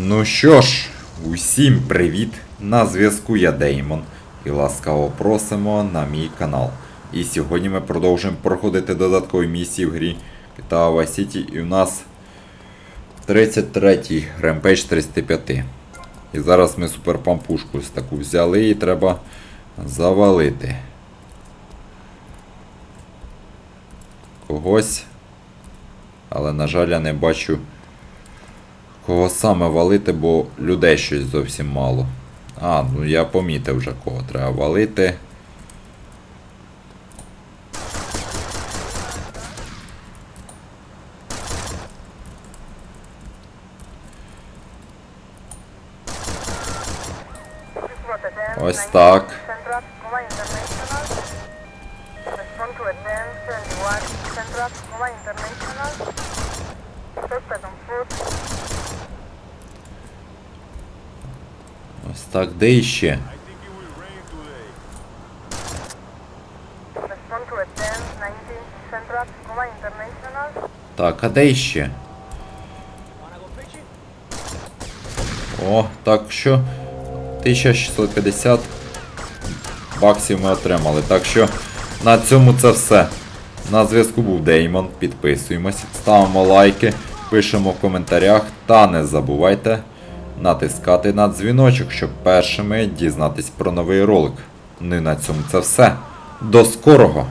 Ну що ж, усім привіт! На зв'язку я Деймон і ласкаво просимо на мій канал. І сьогодні ми продовжуємо проходити додаткові місії в грі Vice City і у нас 33-й ремпейдж 35. І зараз ми суперпампушку з таку взяли і треба завалити. Когось. Але, на жаль, я не бачу Кого саме валити, бо людей щось зовсім мало. А, ну я помітив вже кого треба валити. Ось так. Ось так, де іще? Так, а де іще? О, так що 1650 баксів ми отримали. Так що на цьому це все. На зв'язку був Деймон. Підписуємось, ставимо лайки, пишемо в коментарях та не забувайте натискати на дзвіночок, щоб першими дізнатись про новий ролик. І на цьому це все. До скорого!